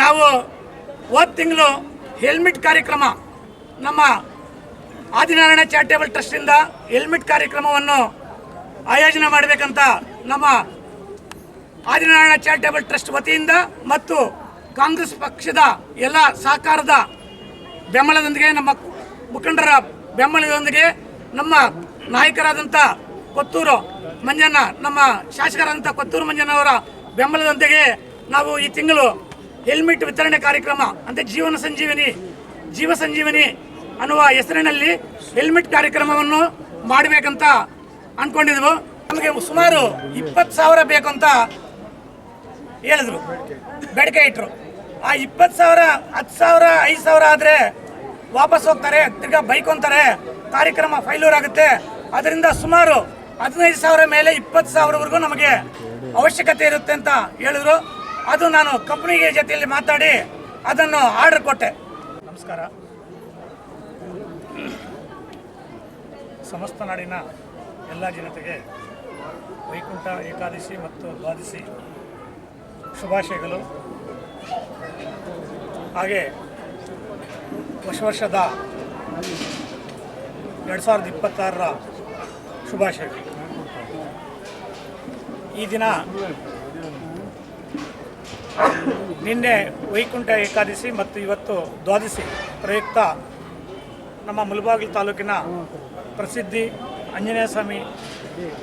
ನಾವು ಹೋದ ತಿಂಗಳು ಹೆಲ್ಮೆಟ್ ಕಾರ್ಯಕ್ರಮ ನಮ್ಮ ಆದಿನಾರಾಯಣ ಚಾರಿಟೇಬಲ್ ಟ್ರಸ್ಟಿಂದ ಹೆಲ್ಮೆಟ್ ಕಾರ್ಯಕ್ರಮವನ್ನು ಆಯೋಜನೆ ಮಾಡಬೇಕಂತ ನಮ್ಮ ಆದಿನಾರಾಯಣ ಚಾರಿಟೇಬಲ್ ಟ್ರಸ್ಟ್ ವತಿಯಿಂದ ಮತ್ತು ಕಾಂಗ್ರೆಸ್ ಪಕ್ಷದ ಎಲ್ಲ ಸಹಕಾರದ ಬೆಂಬಲದೊಂದಿಗೆ, ನಮ್ಮ ಮುಖಂಡರ ಬೆಂಬಲದೊಂದಿಗೆ ನಮ್ಮ ನಾಯಕರಾದಂಥ ಕೊತ್ತೂರು ಮಂಜಣ್ಣ, ನಮ್ಮ ಶಾಸಕರಾದಂಥ ಕೊತ್ತೂರು ಮಂಜಣ್ಣವರ ಬೆಂಬಲದೊಂದಿಗೆ ನಾವು ಈ ತಿಂಗಳು ಹೆಲ್ಮೆಟ್ ವಿತರಣೆ ಕಾರ್ಯಕ್ರಮ ಅಂದರೆ ಜೀವನ ಸಂಜೀವಿನಿ, ಜೀವ ಸಂಜೀವಿನಿ ಅನ್ನುವ ಹೆಸರಿನಲ್ಲಿ ಹೆಲ್ಮೆಟ್ ಕಾರ್ಯಕ್ರಮವನ್ನು ಮಾಡಬೇಕಂತ ಅಂದ್ಕೊಂಡಿದ್ವು ನಮಗೆ ಸುಮಾರು ಇಪ್ಪತ್ತು ಸಾವಿರ ಬೇಕು ಅಂತ ಹೇಳಿದ್ರು, ಬೇಡಿಕೆ ಇಟ್ಟರು ಆ ಇಪ್ಪತ್ತು ಸಾವಿರ, ಹತ್ತು ಸಾವಿರ, ಐದು ಸಾವಿರ ಆದರೆ ವಾಪಸ್ ಹೋಗ್ತಾರೆ, ತಿರ್ಗಾ ಬೈಕೊಂತಾರೆ ಕಾರ್ಯಕ್ರಮ ಫೈಲೂರ್ ಆಗುತ್ತೆ. ಅದರಿಂದ ಸುಮಾರು ಹದಿನೈದು ಸಾವಿರ ಮೇಲೆ ಇಪ್ಪತ್ತು ಸಾವಿರವರೆಗೂ ನಮಗೆ ಅವಶ್ಯಕತೆ ಇರುತ್ತೆ ಅಂತ ಹೇಳಿದ್ರು. ಅದು ನಾನು ಕಂಪ್ನಿಗೆ ಜೊತೆಯಲ್ಲಿ ಮಾತಾಡಿ ಅದನ್ನು ಆರ್ಡರ್ ಕೊಟ್ಟೆ. ನಮಸ್ಕಾರ. ಸಮಸ್ತ ನಾಡಿನ ಎಲ್ಲ ಜನತೆಗೆ ವೈಕುಂಠ ಏಕಾದಶಿ ಮತ್ತು ದ್ವಾದಶಿ ಶುಭಾಶಯಗಳು. ಹಾಗೆ ಹೊಸ ವರ್ಷದ ಎರಡು ಸಾವಿರದ ಇಪ್ಪತ್ತಾರರ ಶುಭಾಶಯಗಳು. ಈ ದಿನ ನಿನ್ನೆ ವೈಕುಂಠ ಏಕಾದಶಿ ಮತ್ತು ಇವತ್ತು ದ್ವಾದಶಿ ಪ್ರಯುಕ್ತ ನಮ್ಮ ಮುಲಬಾಗಿಲು ತಾಲೂಕಿನ ಪ್ರಸಿದ್ಧಿ ಆಂಜನೇಯ ಸ್ವಾಮಿ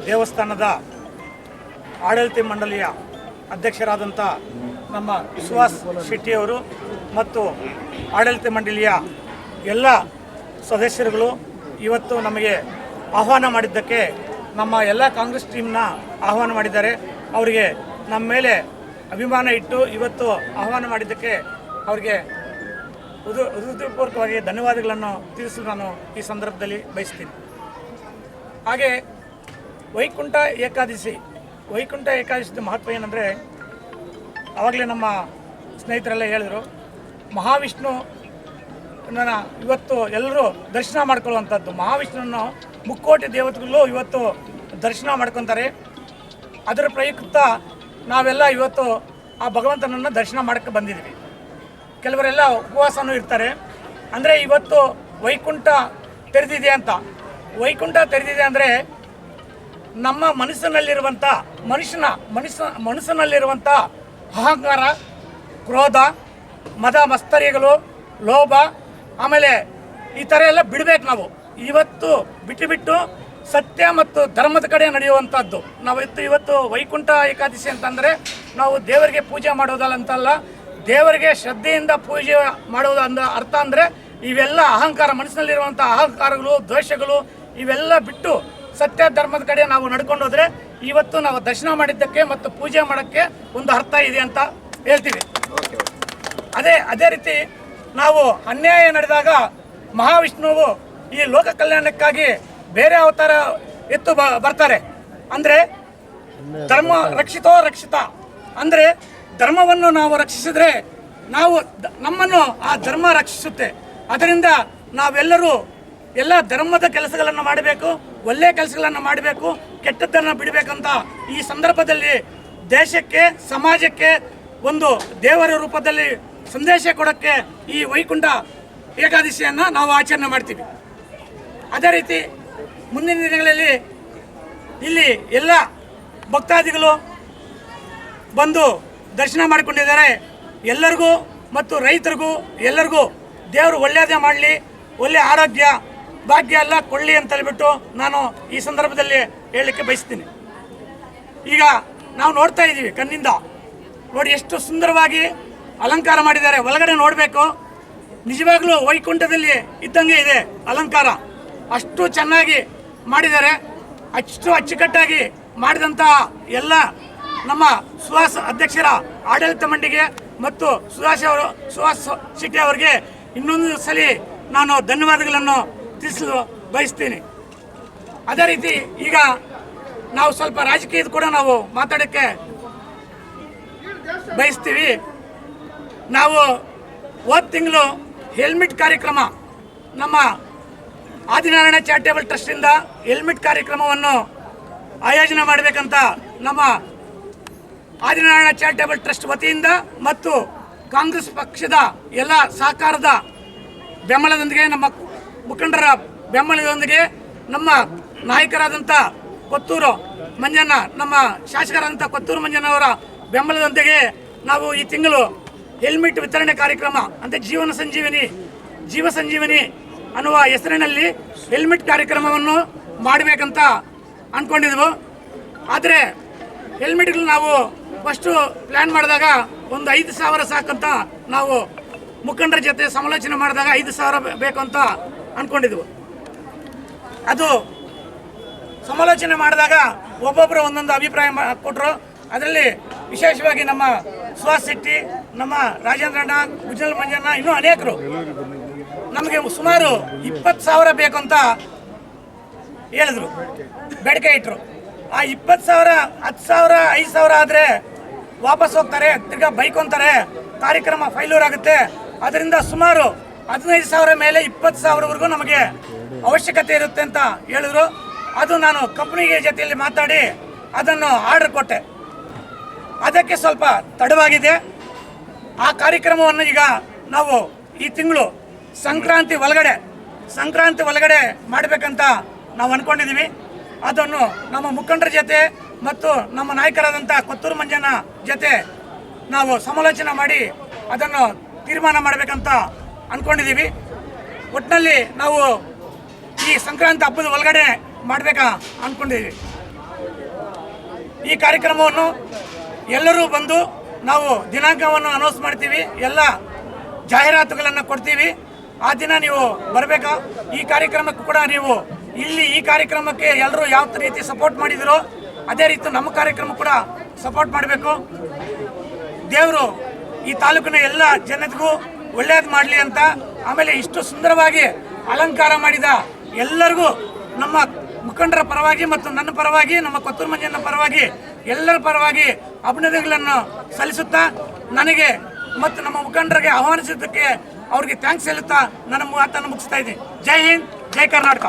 ದೇವಸ್ಥಾನದ ಆಡಳಿತ ಮಂಡಳಿಯ ಅಧ್ಯಕ್ಷರಾದಂಥ ನಮ್ಮ ವಿಶ್ವಾಸ್ ಶೆಟ್ಟಿಯವರು ಮತ್ತು ಆಡಳಿತ ಮಂಡಳಿಯ ಎಲ್ಲ ಸದಸ್ಯರುಗಳು ಇವತ್ತು ನಮಗೆ ಆಹ್ವಾನ ಮಾಡಿದ್ದಕ್ಕೆ ನಮ್ಮ ಎಲ್ಲ ಕಾಂಗ್ರೆಸ್ ಟೀಮ್ನ ಆಹ್ವಾನ ಮಾಡಿದ್ದಾರೆ. ಅವರಿಗೆ ನಮ್ಮ ಮೇಲೆ ಅಭಿಮಾನ ಇಟ್ಟು ಇವತ್ತು ಆಹ್ವಾನ ಮಾಡಿದ್ದಕ್ಕೆ ಅವರಿಗೆ ಹೃದಯಪೂರ್ವಕವಾಗಿ ಧನ್ಯವಾದಗಳನ್ನು ತಿಳಿಸಲು ನಾನು ಈ ಸಂದರ್ಭದಲ್ಲಿ ಬಯಸ್ತೀನಿ. ಹಾಗೆ ವೈಕುಂಠ ಏಕಾದಶಿ ವೈಕುಂಠ ಏಕಾದಶಿ ಮಹತ್ವ ಏನಂದರೆ ಆವಾಗಲೇ ನಮ್ಮ ಸ್ನೇಹಿತರೆಲ್ಲ ಹೇಳಿದರು, ಮಹಾವಿಷ್ಣು ಇವತ್ತು ಎಲ್ಲರೂ ದರ್ಶನ ಮಾಡ್ಕೊಳ್ಳುವಂಥದ್ದು. ಮಹಾವಿಷ್ಣುವನ್ನು ಮುಕ್ಕೋಟಿ ದೇವತೆಗಳು ಇವತ್ತು ದರ್ಶನ ಮಾಡ್ಕೊತಾರೆ. ಅದರ ಪ್ರಯುಕ್ತ ನಾವೆಲ್ಲ ಇವತ್ತು ಆ ಭಗವಂತನನ್ನು ದರ್ಶನ ಮಾಡೋಕ್ಕೆ ಬಂದಿದ್ದೀವಿ ಕೆಲವರೆಲ್ಲ ಉಪವಾಸನೂ ಇರ್ತಾರೆ. ಅಂದರೆ ಇವತ್ತು ವೈಕುಂಠ ತೆರೆದಿದೆ ಅಂತ. ವೈಕುಂಠ ತೆರೆದಿದೆ ಅಂದರೆ ನಮ್ಮ ಮನಸ್ಸಿನಲ್ಲಿರುವಂಥ ಮನುಷ್ಯನ, ಮನುಷ್ಯ ಮನಸ್ಸಿನಲ್ಲಿರುವಂಥ ಅಹಂಕಾರ, ಕ್ರೋಧ, ಮದ ಮಸ್ತರಿಗಳು, ಲೋಭ, ಆಮೇಲೆ ಈ ಥರ ಎಲ್ಲ ಬಿಡಬೇಕು ನಾವು. ಇವತ್ತು ಬಿಟ್ಟು ಬಿಟ್ಟು ಸತ್ಯ ಮತ್ತು ಧರ್ಮದ ಕಡೆ ನಡೆಯುವಂಥದ್ದು ನಾವು ಇತ್ತು ಇವತ್ತು ವೈಕುಂಠ ಏಕಾದಶಿ ಅಂತಂದರೆ ನಾವು ದೇವರಿಗೆ ಪೂಜೆ ಮಾಡೋದಲ್ಲ ಅಂತಲ್ಲ ದೇವರಿಗೆ ಶ್ರದ್ಧೆಯಿಂದ ಪೂಜೆ ಮಾಡೋದು ಅಂದ ಅರ್ಥ ಅಂದರೆ ಇವೆಲ್ಲ ಅಹಂಕಾರ ಮನಸ್ಸಿನಲ್ಲಿರುವಂಥ ಅಹಂಕಾರಗಳು, ದ್ವೇಷಗಳು ಇವೆಲ್ಲ ಬಿಟ್ಟು ಸತ್ಯ, ಧರ್ಮದ ಕಡೆ ನಾವು ನಡ್ಕೊಂಡು ಹೋದ್ರೆ ಇವತ್ತು ನಾವು ದರ್ಶನ ಮಾಡಿದ್ದಕ್ಕೆ ಮತ್ತು ಪೂಜೆ ಮಾಡೋಕ್ಕೆ ಒಂದು ಅರ್ಥ ಇದೆ ಅಂತ ಹೇಳ್ತೀವಿ. ಅದೇ ಅದೇ ರೀತಿ ನಾವು ಅನ್ಯಾಯ ನಡೆದಾಗ ಮಹಾವಿಷ್ಣುವು ಈ ಲೋಕ ಕಲ್ಯಾಣಕ್ಕಾಗಿ ಬೇರೆ ಅವತಾರ ಎತ್ತು ಬರ್ತಾರೆ. ಅಂದರೆ ಧರ್ಮ ರಕ್ಷಿತೋ ರಕ್ಷಿತ. ಅಂದರೆ ಧರ್ಮವನ್ನು ನಾವು ರಕ್ಷಿಸಿದ್ರೆ ನಾವು ನಮ್ಮನ್ನು ಆ ಧರ್ಮ ರಕ್ಷಿಸುತ್ತೆ. ಅದರಿಂದ ನಾವೆಲ್ಲರೂ ಎಲ್ಲ ಧರ್ಮದ ಕೆಲಸಗಳನ್ನು ಮಾಡಬೇಕು ಒಳ್ಳೆಯ ಕೆಲಸಗಳನ್ನು ಮಾಡಬೇಕು, ಕೆಟ್ಟದ್ದನ್ನು ಬಿಡಬೇಕಂತ ಈ ಸಂದರ್ಭದಲ್ಲಿ ದೇಶಕ್ಕೆ, ಸಮಾಜಕ್ಕೆ ಒಂದು ದೇವರ ರೂಪದಲ್ಲಿ ಸಂದೇಶ ಕೊಡೋಕ್ಕೆ ಈ ವೈಕುಂಠ ಏಕಾದಶಿಯನ್ನು ನಾವು ಆಚರಣೆ ಮಾಡ್ತೀವಿ. ಅದೇ ರೀತಿ ಮುಂದಿನ ದಿನಗಳಲ್ಲಿ ಇಲ್ಲಿ ಎಲ್ಲ ಭಕ್ತಾದಿಗಳು ಬಂದು ದರ್ಶನ ಮಾಡಿಕೊಂಡಿದ್ದಾರೆ. ಎಲ್ಲರಿಗೂ ಮತ್ತು ರೈತರಿಗೂ ಎಲ್ಲರಿಗೂ ದೇವರು ಒಳ್ಳೆಯದೇ ಮಾಡಲಿ ಒಳ್ಳೆಯ ಆರೋಗ್ಯ, ಭಾಗ್ಯ ಎಲ್ಲ ಕೊಳ್ಳಿ ಅಂತ ಹೇಳಿಬಿಟ್ಟು ನಾನು ಈ ಸಂದರ್ಭದಲ್ಲಿ ಹೇಳಲಿಕ್ಕೆ ಬಯಸ್ತೀನಿ. ಈಗ ನಾವು ನೋಡ್ತಾ ಇದ್ದೀವಿ ಕಣ್ಣಿಂದ. ನೋಡಿ ಎಷ್ಟು ಸುಂದರವಾಗಿ ಅಲಂಕಾರ ಮಾಡಿದ್ದಾರೆ. ಒಳಗಡೆ ನೋಡಬೇಕು. ನಿಜವಾಗ್ಲೂ ವೈಕುಂಠದಲ್ಲಿ ಇದ್ದಂಗೆ ಇದೆ ಅಲಂಕಾರ. ಅಷ್ಟು ಚೆನ್ನಾಗಿ ಮಾಡಿದ್ದಾರೆ. ಅಷ್ಟು ಅಚ್ಚುಕಟ್ಟಾಗಿ ಮಾಡಿದಂತಹ ಎಲ್ಲ ನಮ್ಮ ಸುಹಾಸ್ ಅಧ್ಯಕ್ಷರ ಆಡಳಿತ ಮಂಡಿಗೆ ಮತ್ತು ಸುಹಾಸ್ ಅವರು, ಸುಹಾಸ್ ಶೆಟ್ಟಿ ಅವರಿಗೆ ಇನ್ನೊಂದು ಸಲ ನಾನು ಧನ್ಯವಾದಗಳನ್ನು ತಿಳಿಸಲು ಬಯಸ್ತೀನಿ ಅದೇ ರೀತಿ ಈಗ ನಾವು ಸ್ವಲ್ಪ ರಾಜಕೀಯದ ಕೂಡ ನಾವು ಮಾತಾಡೋಕ್ಕೆ ಬಯಸ್ತೀವಿ. ನಾವು ಹೋದ ತಿಂಗಳು ಹೆಲ್ಮೆಟ್ ಕಾರ್ಯಕ್ರಮ ನಮ್ಮ ಆದಿನಾರಾಯಣ ಚಾರಿಟೇಬಲ್ ಟ್ರಸ್ಟಿಂದ ಹೆಲ್ಮೆಟ್ ಕಾರ್ಯಕ್ರಮವನ್ನು ಆಯೋಜನೆ ಮಾಡಬೇಕಂತ ನಮ್ಮ ಆದಿನಾರಾಯಣ ಚಾರಿಟೇಬಲ್ ಟ್ರಸ್ಟ್ ವತಿಯಿಂದ ಮತ್ತು ಕಾಂಗ್ರೆಸ್ ಪಕ್ಷದ ಎಲ್ಲ ಸಹಕಾರದ ಬೆಂಬಲದೊಂದಿಗೆ, ನಮ್ಮ ಮುಖಂಡರ ಬೆಂಬಲದೊಂದಿಗೆ ನಮ್ಮ ನಾಯಕರಾದಂಥ ಕೊತ್ತೂರು ಮಂಜಣ್ಣ, ನಮ್ಮ ಶಾಸಕರಾದಂಥ ಕೊತ್ತೂರು ಮಂಜಣ್ಣವರ ಬೆಂಬಲದೊಂದಿಗೆ ನಾವು ಈ ತಿಂಗಳು ಹೆಲ್ಮೆಟ್ ವಿತರಣೆ ಕಾರ್ಯಕ್ರಮ, ಅಂದರೆ ಜೀವನ ಸಂಜೀವಿನಿ, ಜೀವ ಸಂಜೀವಿನಿ ಅನ್ನುವ ಹೆಸರಿನಲ್ಲಿ ಹೆಲ್ಮೆಟ್ ಕಾರ್ಯಕ್ರಮವನ್ನು ಮಾಡಬೇಕಂತ ಅಂದ್ಕೊಂಡಿದ್ವು ಆದರೆ ಹೆಲ್ಮೆಟ್ಗಳು ನಾವು ಫಸ್ಟು ಪ್ಲ್ಯಾನ್ ಮಾಡಿದಾಗ ಒಂದು ಐದು ಸಾವಿರ ಸಾಕಂತ ನಾವು ಮುಖಂಡರ ಜೊತೆ ಸಮಾಲೋಚನೆ ಮಾಡಿದಾಗ ಐದು ಸಾವಿರ ಬೇಕು ಅಂತ ಅಂದ್ಕೊಂಡಿದ್ವು ಅದು ಸಮಾಲೋಚನೆ ಮಾಡಿದಾಗ ಒಬ್ಬೊಬ್ಬರು ಒಂದೊಂದು ಅಭಿಪ್ರಾಯ ಕೊಟ್ಟರು ಅದರಲ್ಲಿ ವಿಶೇಷವಾಗಿ ನಮ್ಮ ಸುಹಾಸ್ ಶೆಟ್ಟಿ, ನಮ್ಮ ರಾಜೇಂದ್ರಣ್ಣ ಗುಜಲ್ ಮಂಜಣ್ಣ, ಇನ್ನೂ ಅನೇಕರು ನಮಗೆ ಸುಮಾರು ಇಪ್ಪತ್ತು ಸಾವಿರ ಬೇಕು ಅಂತ ಹೇಳಿದ್ರು. ಬೇಡಿಕೆ ಇಟ್ಟರು ಆ ಇಪ್ಪತ್ತು ಸಾವಿರ, ಹತ್ತು ಸಾವಿರ, ಐದು ಸಾವಿರ ಆದರೆ ವಾಪಸ್ ಹೋಗ್ತಾರೆ, ತಿರ್ಗಾ ಬೈಕೊಂತಾರೆ ಕಾರ್ಯಕ್ರಮ ಫೈಲೂರ್ ಆಗುತ್ತೆ. ಅದರಿಂದ ಸುಮಾರು ಹದಿನೈದು ಸಾವಿರ ಮೇಲೆ ಇಪ್ಪತ್ತು ಸಾವಿರವರೆಗೂ ನಮಗೆ ಅವಶ್ಯಕತೆ ಇರುತ್ತೆ ಅಂತ ಹೇಳಿದ್ರು. ಅದು ನಾನು ಕಂಪ್ನಿಗೆ ಜೊತೆಯಲ್ಲಿ ಮಾತಾಡಿ ಅದನ್ನು ಆರ್ಡರ್ ಕೊಟ್ಟೆ. ಅದಕ್ಕೆ ಸ್ವಲ್ಪ ತಡವಾಗಿದೆ. ಆ ಕಾರ್ಯಕ್ರಮವನ್ನು ಈಗ ನಾವು ಈ ತಿಂಗಳು ಸಂಕ್ರಾಂತಿ ಒಳಗಡೆ ಸಂಕ್ರಾಂತಿ ಒಳಗಡೆ ಮಾಡಬೇಕಂತ ನಾವು ಅಂದ್ಕೊಂಡಿದ್ದೀವಿ ಅದನ್ನು ನಮ್ಮ ಮುಖಂಡರ ಜೊತೆ ಮತ್ತು ನಮ್ಮ ನಾಯಕರಾದಂಥ ಕೊತ್ತೂರು ಮಂಜನ ಜೊತೆ ನಾವು ಸಮಾಲೋಚನೆ ಮಾಡಿ ಅದನ್ನು ತೀರ್ಮಾನ ಮಾಡಬೇಕಂತ ಅಂದ್ಕೊಂಡಿದ್ದೀವಿ ಒಟ್ಟಿನಲ್ಲಿ ನಾವು ಈ ಸಂಕ್ರಾಂತಿ ಹಬ್ಬದ ಒಳಗಡೆ ಮಾಡಬೇಕಾ ಅಂದ್ಕೊಂಡಿದ್ದೀವಿ ಈ ಕಾರ್ಯಕ್ರಮವನ್ನು ಎಲ್ಲರೂ ಬಂದು ನಾವು ದಿನಾಂಕವನ್ನು ಅನೌನ್ಸ್ ಮಾಡ್ತೀವಿ. ಎಲ್ಲ ಜಾಹೀರಾತುಗಳನ್ನು ಕೊಡ್ತೀವಿ. ಆ ದಿನ ನೀವು ಬರಬೇಕಾ? ಈ ಕಾರ್ಯಕ್ರಮಕ್ಕೂ ಕೂಡ ನೀವು ಇಲ್ಲಿ ಈ ಕಾರ್ಯಕ್ರಮಕ್ಕೆ ಎಲ್ಲರೂ ಯಾವ ರೀತಿ ಸಪೋರ್ಟ್ ಮಾಡಿದಿರೋ, ಅದೇ ರೀತಿ ನಮ್ಮ ಕಾರ್ಯಕ್ರಮ ಕೂಡ ಸಪೋರ್ಟ್ ಮಾಡಬೇಕು. ದೇವರು ಈ ತಾಲೂಕಿನ ಎಲ್ಲ ಜನತೆಗೂ ಒಳ್ಳೇದು ಮಾಡಲಿ ಅಂತ, ಆಮೇಲೆ ಇಷ್ಟು ಸುಂದರವಾಗಿ ಅಲಂಕಾರ ಮಾಡಿದ ಎಲ್ಲರಿಗೂ ನಮ್ಮ ಮುಖಂಡರ ಪರವಾಗಿ ಮತ್ತು ನನ್ನ ಪರವಾಗಿ, ನಮ್ಮ ಕೊತ್ತೂರು ಮಂಜನ ಪರವಾಗಿ, ಎಲ್ಲರ ಪರವಾಗಿ ಅಭಿನಂದನೆಗಳನ್ನು ಸಲ್ಲಿಸುತ್ತಾ, ನನಗೆ ಮತ್ತು ನಮ್ಮ ಮುಖಂಡರಿಗೆ ಆಹ್ವಾನಿಸಿದ್ದಕ್ಕೆ ಅವ್ರಿಗೆ ಥ್ಯಾಂಕ್ಸ್ ಹೇಳುತ್ತಾ ನನ್ನ ಮಾತನ್ನು ಮುಗಿಸ್ತಾ ಇದ್ದೀನಿ. ಜೈ ಹಿಂದ್ ಜೈ ಕರ್ನಾಟಕ.